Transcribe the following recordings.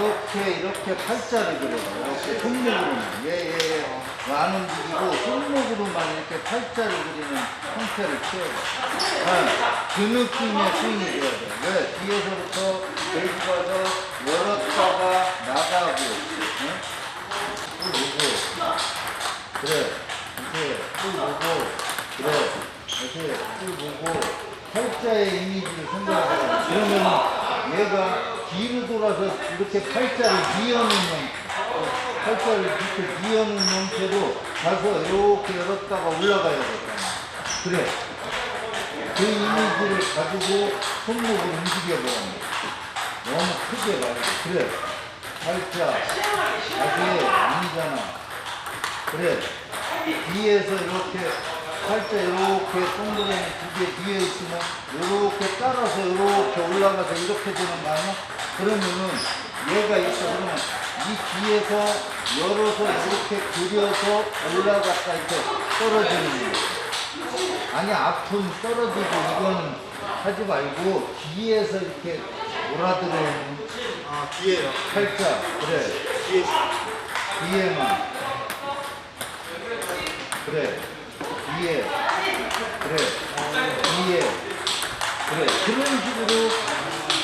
이렇게 이렇게 팔자를 그려요. 이렇게 손목으로만 예예 안 움직이고 손목으로만 이렇게 팔자를 그리는 형태를 취해요. 아, 그 느낌의 스윙이 돼야 돼. 왜 뒤에서부터 내고 가서 열었다가 나가고, 응? 또 보고, 그래, 이렇게 또 보고, 그래, 이렇게 또 보고 팔자의 이미지를 생각하라. 그러면 얘가 뒤로 돌아서 이렇게 팔자를 이어놓는 팔자를 이렇게 이어놓은 형태로 가서 이렇게 열었다가 올라가야 되잖아. 그래. 그 이미지를 가지고 손목을 움직여보라는 거야. 너무 크게 말고. 그래. 팔자. 자세히 아니잖아. 그래. 뒤에서 이렇게 팔자 이렇게 동그라미 두 개 뒤에 있으면 이렇게 따라서 이렇게 올라가서 이렇게 되는 거 아니야? 그러면은 얘가 있어 그러면 이 뒤에서 열어서 이렇게 그려서 올라갔다 이렇게 떨어지는 거야. 아니 앞은 떨어지고 이거는 하지 말고 뒤에서 이렇게 돌아들어오는 아 뒤에요. 팔자 그래. 뒤에. 뒤에만. 그래. 뒤에. 그래. 뒤에. 그래. 그런 식으로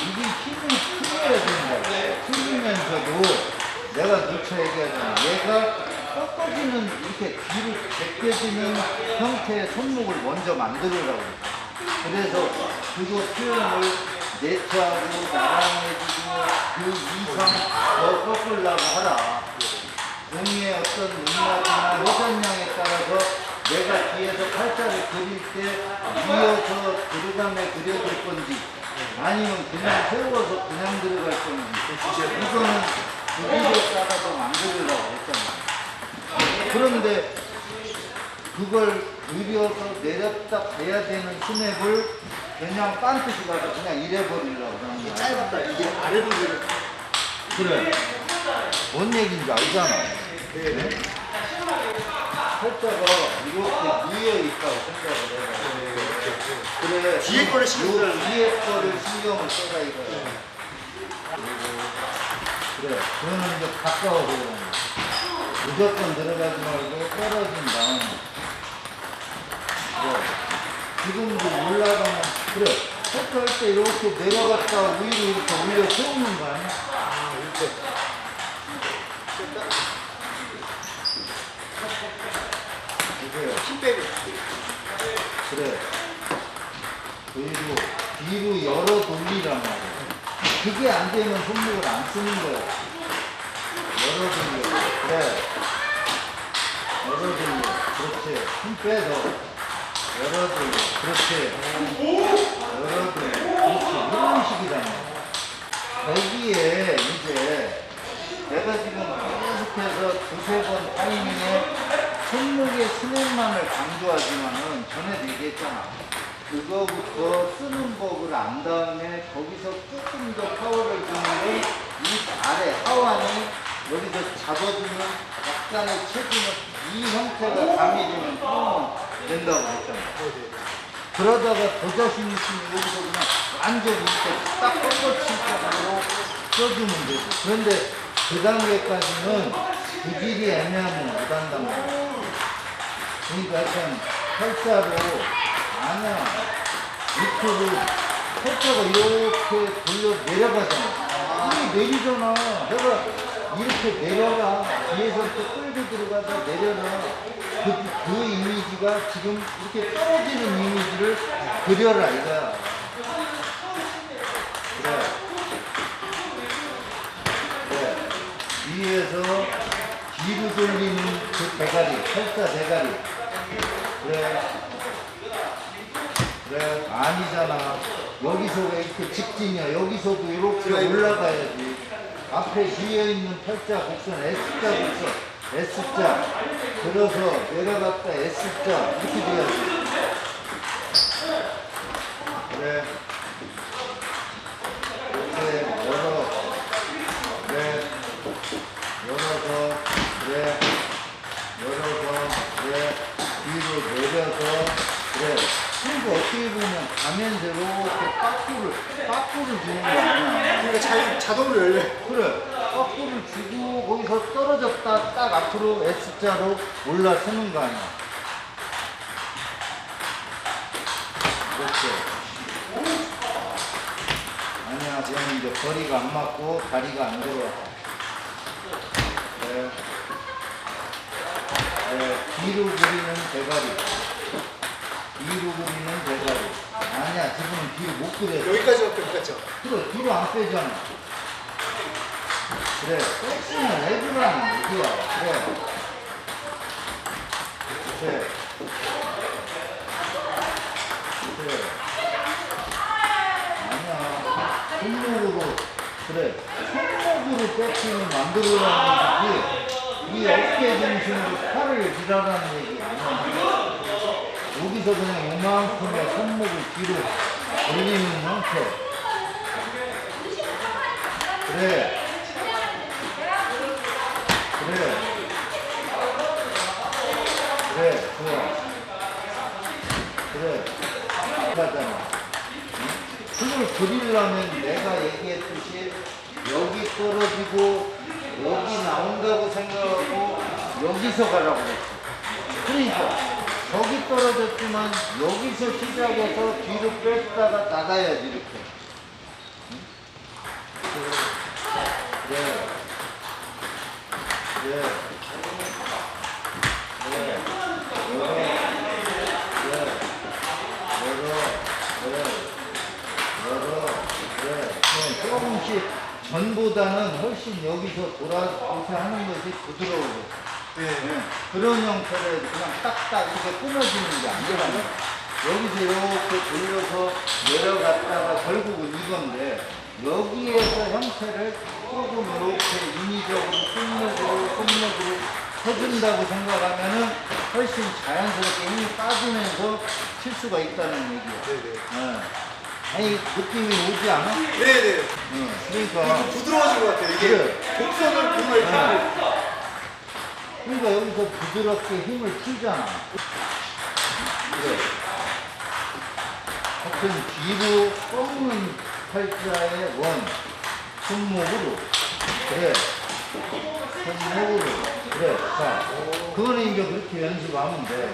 이게 힘이 풀려야 된다. 풀리면서도 내가 누차 얘기하잖아 얘가 꺾어지는 이렇게 뒤로 제껴지는 형태의 손목을 먼저 만들으라고 그래서 그거 표현을 내차하고 나랑해주고 그 이상 더 꺾으려고 하라. 종이의 어떤 문학이나 회전량에 따라서 내가 뒤에서 팔자를 그릴 때 이어서 들어감에 그려질 건지 아니면 그냥 세워서 그냥 들어갈 건지. 이거는 구기에 따라서 만들으라고 했잖아 그런데 그걸 그려서 내렸다 가야 되는 스냅을 그냥 빤듯이 가서 그냥 이래버리려고 하는 거야 짧았다. 이게 아래로 내려. 그래. 뭔 얘기인지 알잖아. 네? 팔자가 이렇게 누여 있다고 생각을 해봐. 그래. 뒤에 거를 신경 요 쓰는 뒤에 거를 신경을 써라 이거야. 그래. 그거는 이제 가까워 거야. 무조건 들어가지 말고 떨어진 다음에. 그래. 지금도 올라가면 그래. 헛할 때 이렇게 내려갔다 위로 이렇게 올려 세우는 거 아니야? 아 이렇게. 이거요. 힘 빼고. 그래. 그리고 뒤로 열어 돌리란 말이야. 그게 안 되면 손목을 안 쓰는 거야. 열어 돌려. 그래. 열어 돌려. 그렇지. 힘 빼서. 열어 돌려. 그렇지. 열어 돌려. 그렇지. 이런 말이야. 거기에 이제 내가 지금 계속해서 두세 번 타이밍에 손목의 스냅만을 강조하지만은 전에도 얘기했잖아. 그거부터 쓰는 법을 안 다음에 거기서 조금 더 파워를 주는 건이 아래 하완이 여기서 잡아주는 약간의 체중을 이 형태가 강해지면 또 된다고 했잖아. 그러다가 더 자신 있으면 여기서 그냥 완전히 딱 꺾어칠 정도로 써주면 되지. 그런데 그 단계까지는 구질이 애매하면 못 한단 말이야. 그러니까 팔자로 아니야. 밑으로 팔자가 이렇게 돌려 내려가잖아. 이게 내리잖아. 내가 이렇게 내려가. 뒤에서 또 끌고 들어가서 내려가. 그, 그 이미지가 지금 이렇게 떨어지는 이미지를 그려라 이거야. 그래. 그래. 위에서 뒤로 돌리는 그 대가리, 팔자 대가리. 그래. 그래. 아니잖아. 여기서 왜 이렇게 직진이야? 여기서도 이렇게 올라가야지. 앞에 뒤에 있는 팔자 곡선, S자 곡선. S자 들어서 내려갔다 S자 이렇게 돼야지 그래 이렇게 열어 그래 열어서 그래 열어서 그래 뒤로 내려서 그래 그리고 어떻게 보면 가면서 이렇게 빠꾸를 빠꾸를 주는 거 아니야 그러니까 자, 자동으로 열려요. 그래 빠꾸를 주고 거기서 떨어졌다 딱 앞으로 S자로 올라서는 거 아니야 그렇지 아니야 그러면 이제 거리가 안 맞고 다리가 안 들어와 네. 네. 뒤로 그리는 대가리. 뒤로 그리는 대가리. 아니야 지금은 뒤로 못 그려 여기까지밖에 못 갔죠. 그래 뒤로 안 빼잖아. 그래 백스윙을 해주라는 얘기야 그래. 그래. 그래. 아니야. 손목으로. 그래. 손목으로 백스윙을 만들어라는 거지 이 어깨 중심으로 팔을 지라라는 얘기 아니야 여기서 그냥 요만큼의 손목을 뒤로 올리는 형태 그래. 그래. 그래, 좋아. 그래. 하잖아. 그걸 그리려면 내가 얘기했듯이 여기 떨어지고 여기 나온다고 생각하고 여기서 가라고 그랬어. 그러니까 저기 떨어졌지만 여기서 시작해서 뒤로 뺐다가 나가야지 이렇게. 그래. 그래. 그래. 열어. 그래. 열어. 그래. 열어. 그래. 그럼 조금씩 전보다는 훨씬 여기서 돌아오게 하는 것이 부드러워. 네. 그런 형태를 그냥 딱딱 이렇게 끊어지는 게 아니라 여기서 이렇게 돌려서 내려갔다가 결국은 이건데 여기에서 형태를 조금 이렇게 인위적으로 손목으로 손목으로 해준다고 생각하면은 훨씬 자연스럽게 힘이 빠지면서 칠 수가 있다는 얘기야. 네네. 어. 아니 느낌이 오지 않아? 네네. 어. 그러니까 부드러워진 것 같아요. 이게 그래. 곡선을 정말 이렇게 그러니까 여기서 부드럽게 힘을 풀잖아. 그래. 하여튼 뒤로 꺾는 팔자의 원. 손목으로. 그래. 손목으로. 그래. 자, 그거는 이제 그렇게 연습하면 돼.